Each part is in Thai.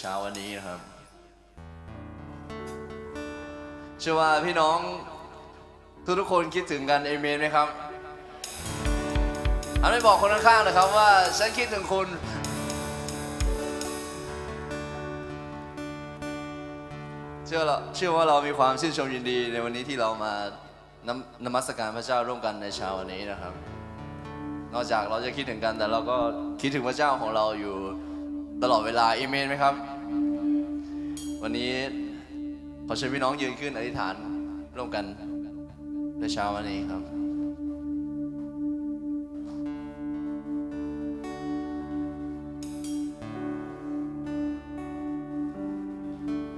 เช้าวันนี้นะครับเชื่อว่าพี่น้องทุกๆคนคิดถึงกันเอเมนไหมครับอันไม่บอกคนข้างๆนะครับว่าฉันคิดถึงคุณเชื่อเราเชื่อว่าเรามีความชื่นชมยินดีในวันนี้ที่เรามานำนมัสการพระเจ้าร่วมกันในเช้าวันนี้นะครับ นอกจากเราจะคิดถึงกันแต่เราก็คิดถึงพระเจ้าของเราอยู่ ตลอดเวลาเอเมนไหมครับ วันนี้ขอเชิญพี่น้องยืนขึ้นอธิษฐานร่วมกันในเช้าวันนี้ครับ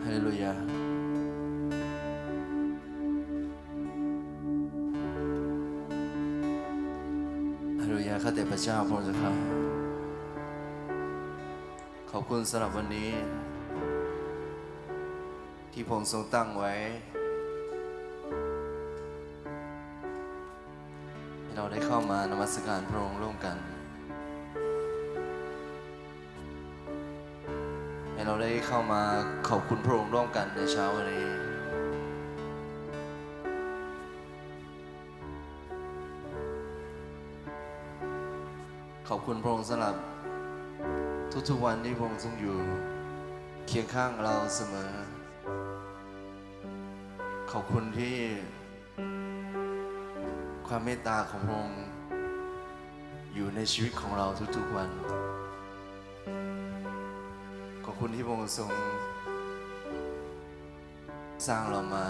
ฮาเลลูยาฮาเลลูยาข้าแต่พระเจ้าพระองค์เจ้า ขอบคุณสำหรับวันนี้ ที่พระองค์ทรงตั้งไว้ ให้เราได้เข้ามานมัสการพระองค์ร่วมกัน ให้เราได้เข้ามาขอบคุณพระองค์ร่วมกันในเช้าวันนี้ขอบคุณพระองค์สำหรับ ทุกๆวันที่พระองค์ทรงอยู่ เคียงข้างเราเสมอ ขอบคุณที่ ความเมตตาของพระองค์อยู่ในชีวิตของเราทุกๆวัน ขอบคุณที่พระองค์ทรง สร้างเรามา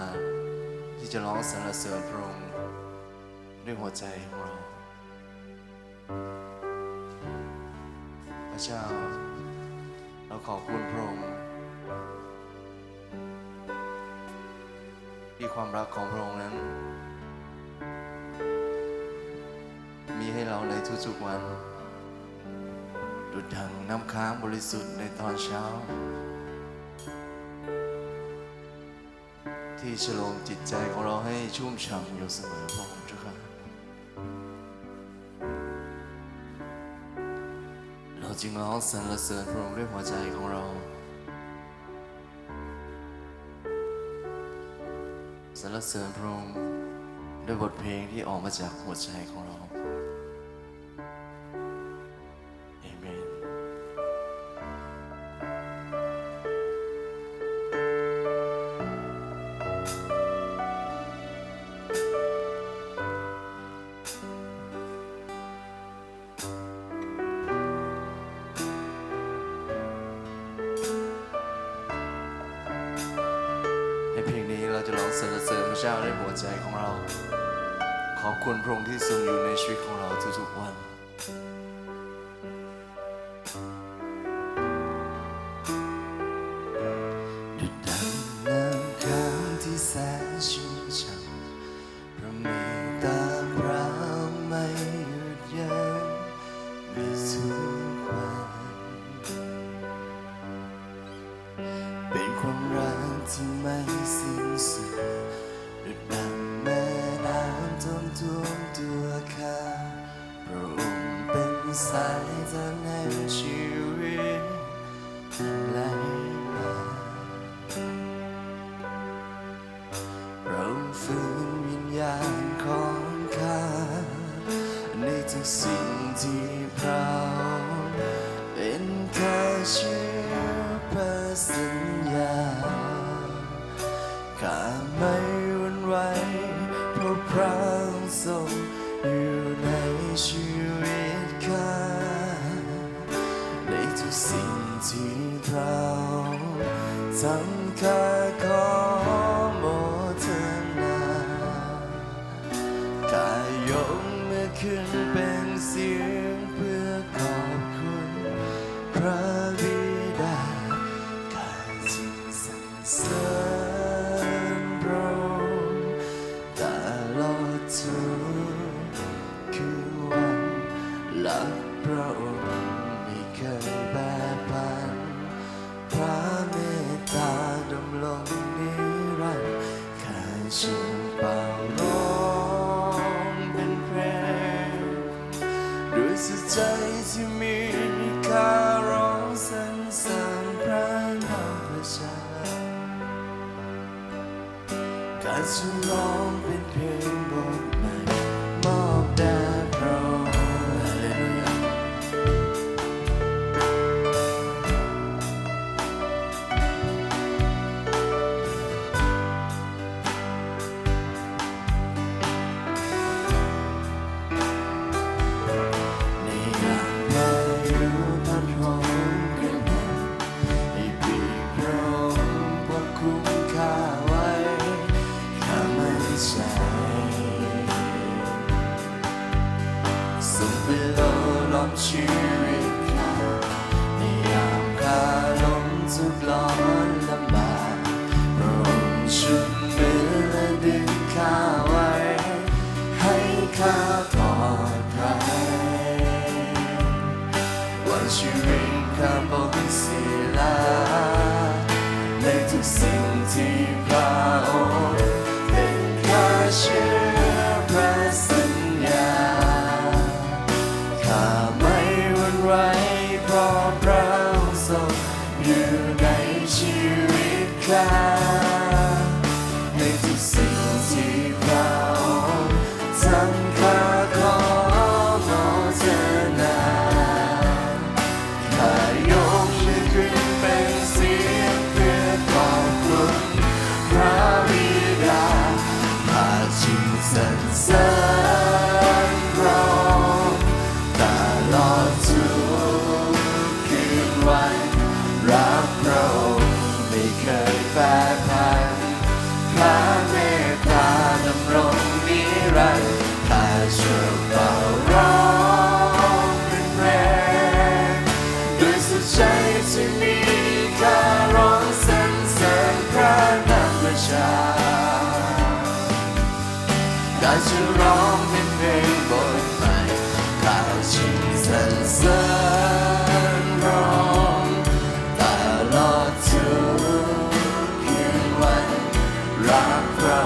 ที่จะร้องสรรเสริญพระองค์ด้วยหัวใจของเรา ระเจ้า เราขอบคุณพระองค์ที่ความรักของพระองค์นั้น มีให้เราในทุกๆวัน ดุจดังน้ำค้างบริสุทธิ์ในตอนเช้า ที่ฉลองจิตใจของเราให้ชุ่มฉ่ำอยู่เสมอพระองค์ เจ้าค่ะเราจึงร้องสรรเสริญพระองค์ด้วยหัวใจของเราสรรเสริญพระองค์ด้วยบทเพลงที่ออกมาจากหัวใจของเรา ใจของเรา ขอบคุณพระองค์ที่ทรงอยู่ในชีวิตของเราทุกๆวัน สายทางแห่งชีวิต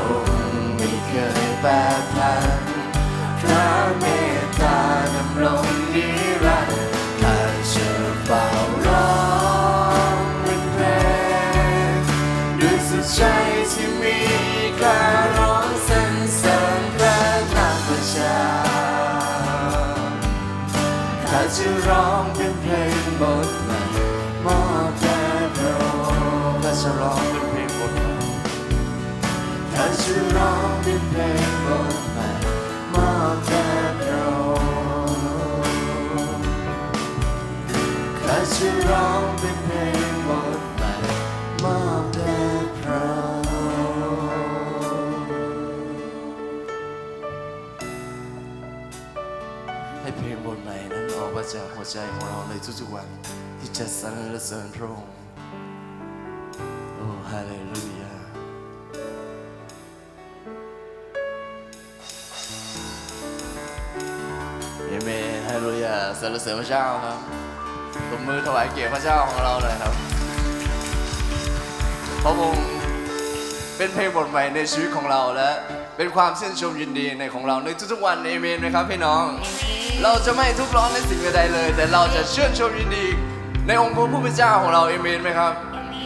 องค์ไม่เคยแปรผันพระเมตตาดำรงนิรันดร์ข้าจะเฝ้าร้องเป็นเพลงด้วยสุดใจที่มีข้าร้องสรรเสริญพระนามประชาข้าจะร้อง จะร้องเป็นเพลงบทใหม่มอบแด่พระองค์ข้าจะร้องเป็นเพลงบทใหม่มอบแด่พระองค์ให้เพลงบทใหม่นั้นออกมาจากหัวใจของเราในทุกๆวันที่จะสรรเสริญพระองค์โอ้ฮาเลลูยา สรรเสริญพระเจ้าครับตบมือถวายเกียรติพระเจ้าของเราหน่อยครับ พระองค์เป็นเพลงบทใหม่ในชีวิตของเราและเป็นความชื่นชมยินดีในของเราในทุกๆวันเอเมนไหมครับพี่น้อง เราจะไม่ทุกข์ร้อนในสิ่งใดๆเลย แต่เราจะชื่นชมยินดี ในองค์พระผู้เป็นเจ้าของเราเอเมนไหมครับ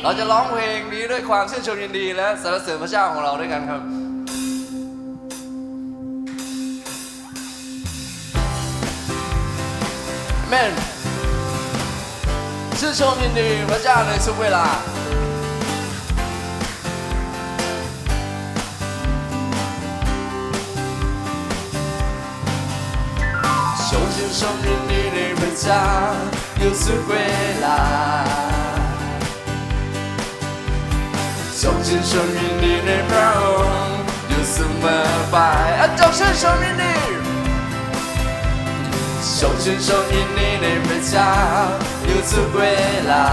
เราจะร้องเพลงนี้ด้วยความชื่นชมยินดี และสรรเสริญพระเจ้าของเราด้วยกันครับ เมนชื่นชมยินดีพระเจ้าในทุกเวลาชมชื่นชมยินดีในพระเจ้า อยู่ทุกเวลา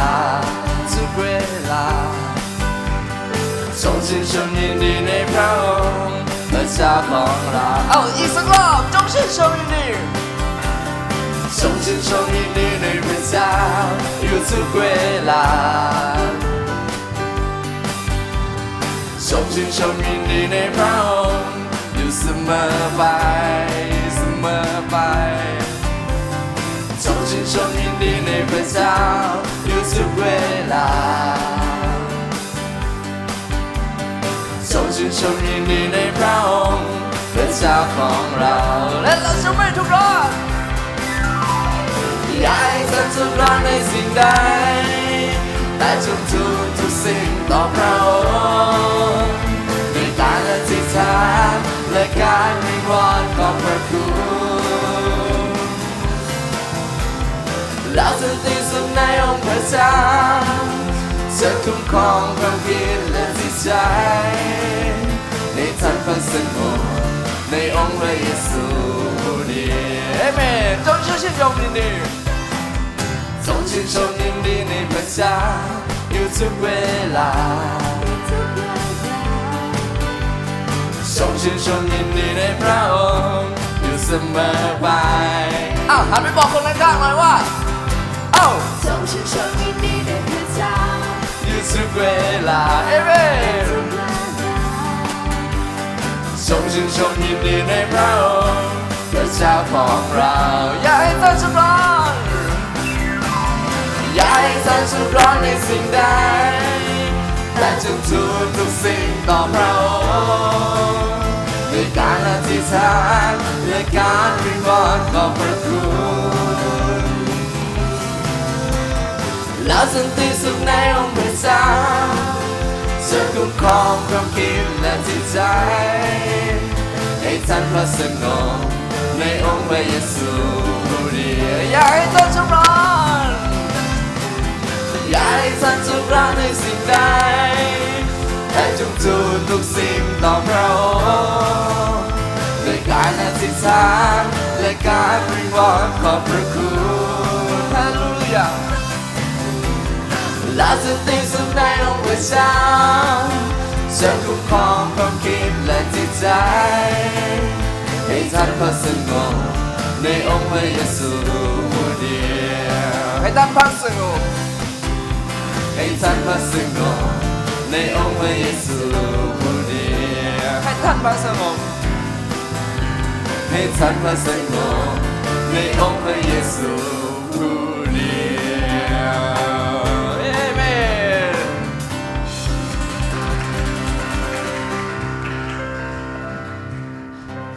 ชมชื่นชมยินดีในพระองค์อยู่เสมอไปอะจงชื่นชมยินดีชมชื่นชมยินดีในพระเจ้าอยู่ ชมชื่นชมยินดีในพระเจ้าองเราเอาอีกสักรอบจงชื่นชมยินดีชมชื่นชมยินดีในพระเจ้าอยู่ทุกเวลาชมชื่นชมยินดีในพระองค์เปเสมอไปชมชื่นชมยินดีในพระเจ้าองค์พระเจ้าของเรา และเราจะไม่ทุกข์ร้อนอย่าให้ฉันทุกข์ร้อนในสิ่งใดแต่จงทูลทุกสิ่งต่อพระองค์ด้วยการอธิษฐานและการวิงวอนขอบพระคุณ แล้วสติสุขในองค์พระเจ้าจะคุ้มครองความคิดและจิตใจให้ท่านพันสงบในองค์พระเยซูผู้เดียวเอเมนจงชื่นชมยินดีจงชื่นชมยินดีในพระเจ้าอยู่ทุกเวลาจงชื่นชมยินดีในพระองค์อยู่เสมอไปอ้าวหันไปบอกคนข้างๆหน่อยว่า เอ้าจงชื่นชมยินดีในพระเจ้าอยู่ทุกเวลาเอเมนทุกเวลาจงชื่นชมยินดีในพระองค์พระเจ้าของเราอย่าให้ท่านสุดร้อนอย่าให้ท่านสุดร้อนในสิ่งใดแต่จงทูทุกสิ่งต่อพระองค์ด้วยการอธิษฐานและการวิงวอนขอพระคุณ แล้วสันติสุขในองค์พระเจ้าจะคุ้มครองความคิดและจิตใจ ให้ท่านพระสงบในองค์พระเยซูผู้เดียวอย่าให้ท่านจำร้อนอย่าให้ท่านจำร้อนในสิ่งใดแต่จงทูลทุกสิ่งต่อพระองค์ด้วยการอธิษฐานและการวิวอนขอบพระคุณ และสติสุขในองค์พระเจ้าจะคุ้มครองความคิดและจิตใจ ให้ท่านพักสงบในองค์พระเยซูผู้เดียวให้ท่านพักสงบให้ท่านพักสงบในองค์พระเยซูผู้เดียวให้ท่านพักสงบให้ท่านพักสงบในองค์พระเยซู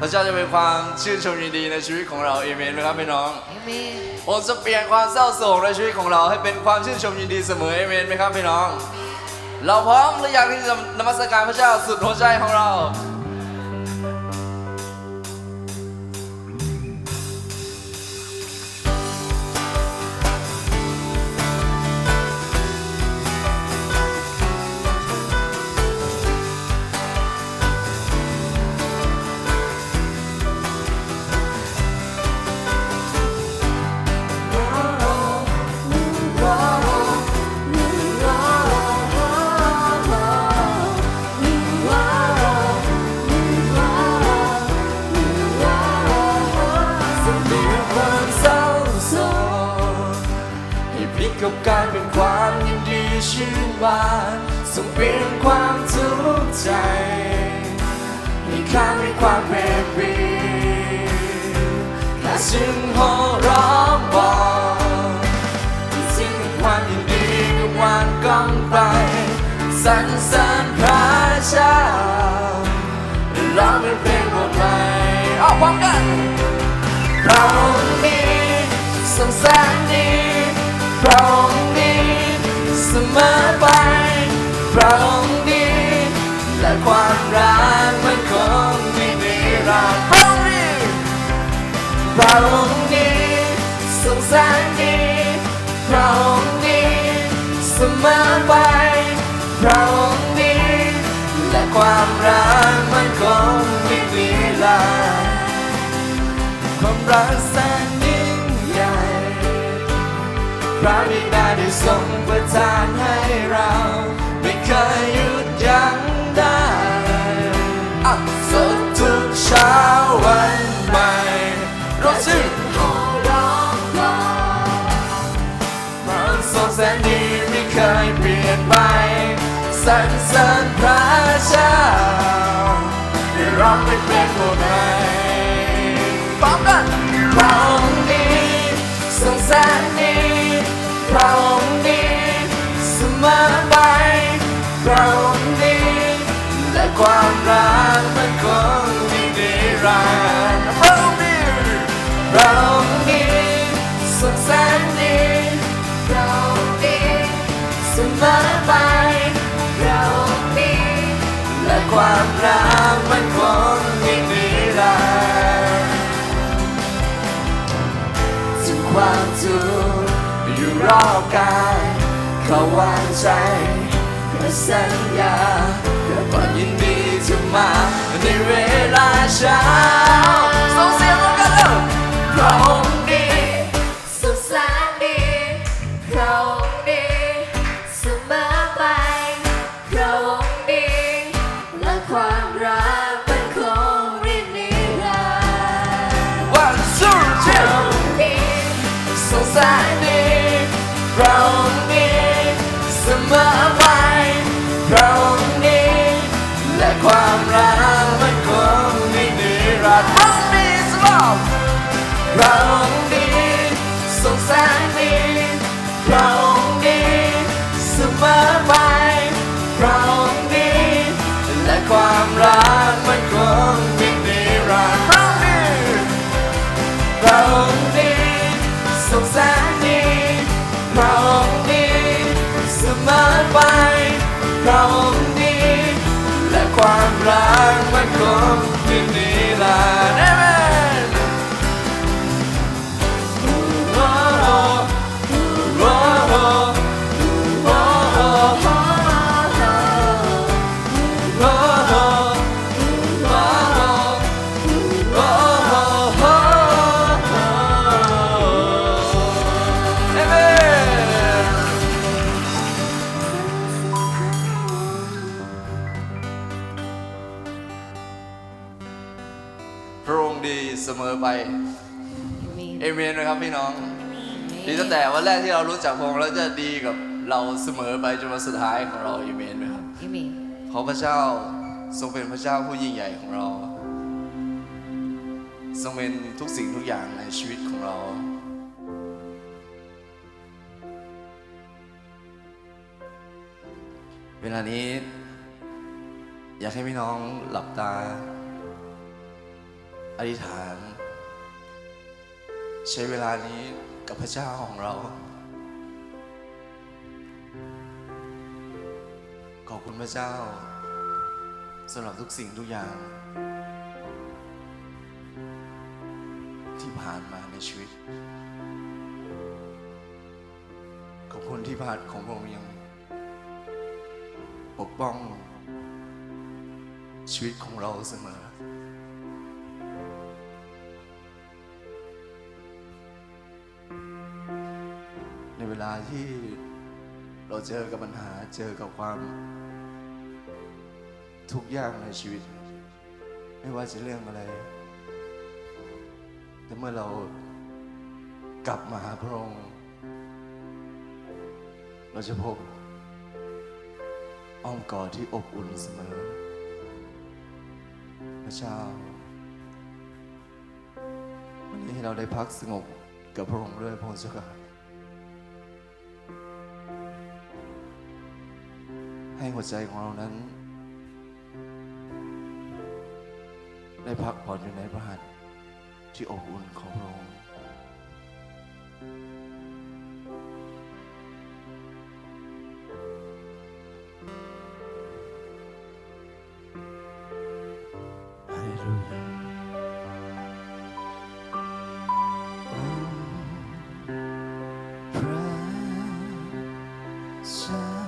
ระเจ้าจะเป็นความชื่นชมยินดีในชีวิตของเราเอเมนไหมครับพี่น้องเอเมนผมจะเปลี่ยนความเศร้าโศกในชีวิตของเราให้เป็นความชื่นชมยินดีเสมอเอเมนไหมครับพี่น้อง เราพร้อมหรือยังที่จะนมัสการพระเจ้าสุดหัวใจของเรา กกับการเป็นความยินดีชื่นบานส่งเปลี่ยนความทุกข์ใจให้ข้ามให้ความเปรีปีและจึงโห่ร้องบอกสิ่งความยินดีกับวานกองไปสรรเสริญพระเจ้าร้องเป็นเพลงบทใหม่ออกพร้อมกันพระองค์นี้ทรงแสนดี พระองค์นี้เสมอไปพระองค์นี้และความรักมันคงไม่มีรักพระองค์นี้พระองค์นี้ทรงแสนดีพระองค์นี้เสมอไปพระองค์นี้และความรักมันคงไม่มีลาความรักแสน พระบิดาได้ทรงประทานให้เรา ไม่เคยหยุดยั้งได้อะสดทุกเช้าวันใหม่รถชื่อขอร้องระองค์ทรงแสนดีไม่เคยเปลี่ยนไปสรรเสริญพระเจ้าได้ร้องเป็นเพลงบทใหม่พร้อมกันพระองค์นี้ เรามีเสมอไปเรามีและความรักมันคงไม่ได้รัเรามีเสุแสนดีเรามีเสมอไปเรามีและความรักมันคงไม่ได้รักถึงความทุ รอบกายเขาวางใจเพื่อสัญญาเพื่อความยินดีจะมาในเวลาช้า ความรักมันคงไม่นิรันดร์เราดีเราดีสงสารดีเราดีเสมอไปเราดีและความรักมันคงที่นี่ละเนนะครับพี่น้อง ดีตั้งแต่วันแรกที่เรารู้จักพระองค์แล้วจะดีกับเราเสมอไปจนวันสุดท้ายของเราเอเมนไหมครับยูมีเพราะพระเจ้าทรงเป็นพระเจ้าผู้ยิ่งใหญ่ของเรา ทรงเป็นทุกสิ่งทุกอย่างในชีวิตของเรา เวลานี้ อยากให้พี่น้องหลับตา อธิษฐาน ใช้เวลานี้กับพระเจ้าของเรา ขอบคุณพระเจ้าสำหรับทุกสิ่งทุกอย่าง ที่ผ่านมาในชีวิต ขอบคุณที่ผ่านของพระองค์ยังปกป้องชีวิตของเราเสมอ ที่เราเจอกับปัญหาเจอกับความ ทุกอย่างในชีวิต ไม่ว่าจะเรื่องอะไร แต่เมื่อเรากลับมาหาพระองค์เราจะพบอ้อมกอดที่อบอุ่นเสมอ พระเจ้า วันนี้ให้เราได้พักสงบกับพระองค์ด้วยพระองค์เจ้าค่ะ ให้หัวใจของเรานั้น ได้พักผ่อนอยู่ในพระหัตถ์ที่อบอุ่นของพระองค์ฮ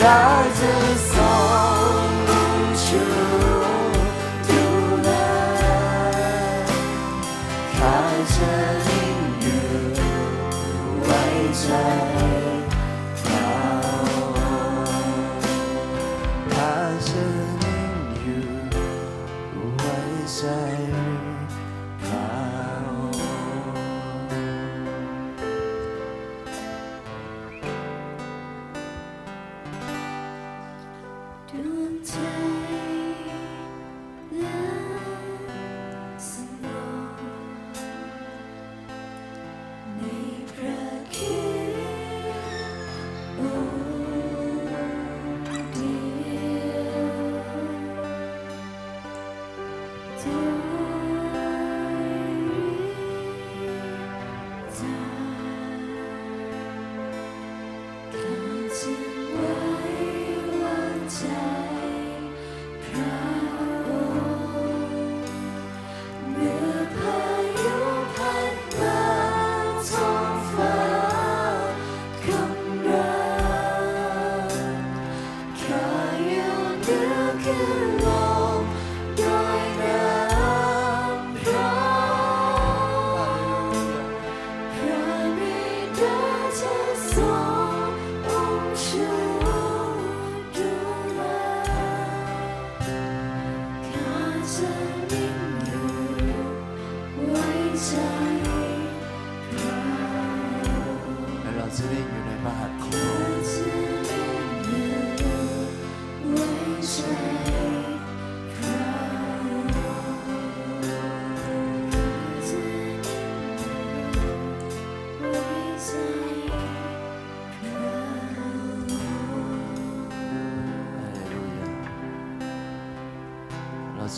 razısın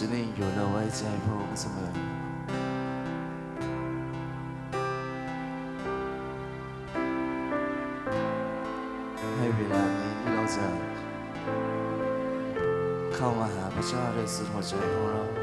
จะได้อยู่เราไว้ใจพระองค์เสมอให้เวลานี้ที่เราจะเข้ามาหาพระเจ้าด้วยสุดหัวใจของเรา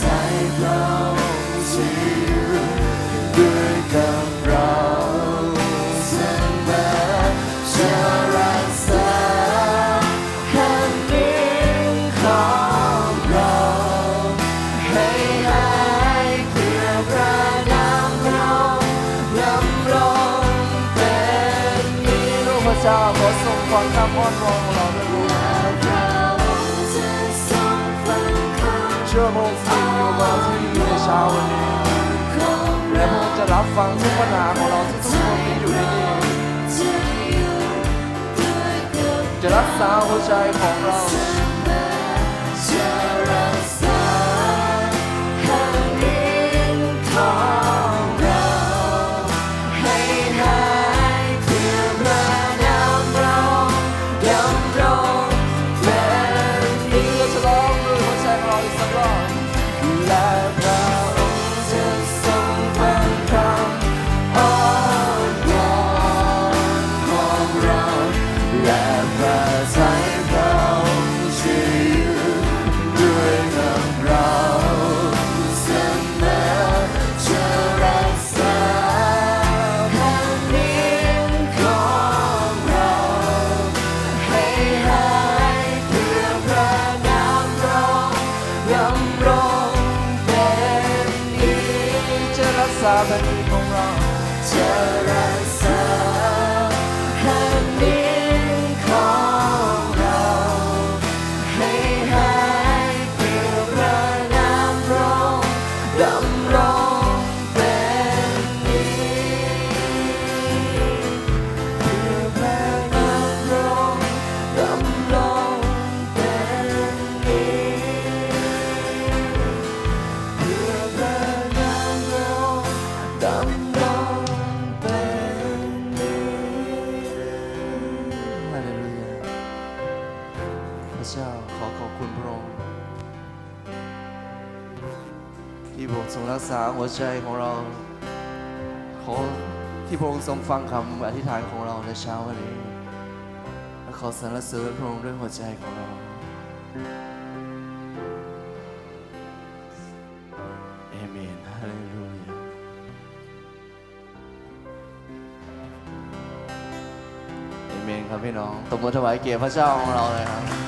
在靠近 ช้าวันนี้ และพระองค์จะรับฟังทุกปัญหาของเราที่ทุกคนมีอยู่ในนี้จะรักษาหัวใจของเรา หัวใจของเรา ขอที่พระองค์ทรงฟังคำอธิษฐานของเราในเช้าวันนี้และขอสรรเสริญพระองค์ด้วยหัวใจของเราเอเมนฮาเลลูยาเอเมนครับพี่น้องตบมือถวายเกียรติพระเจ้าของเราเลยครับ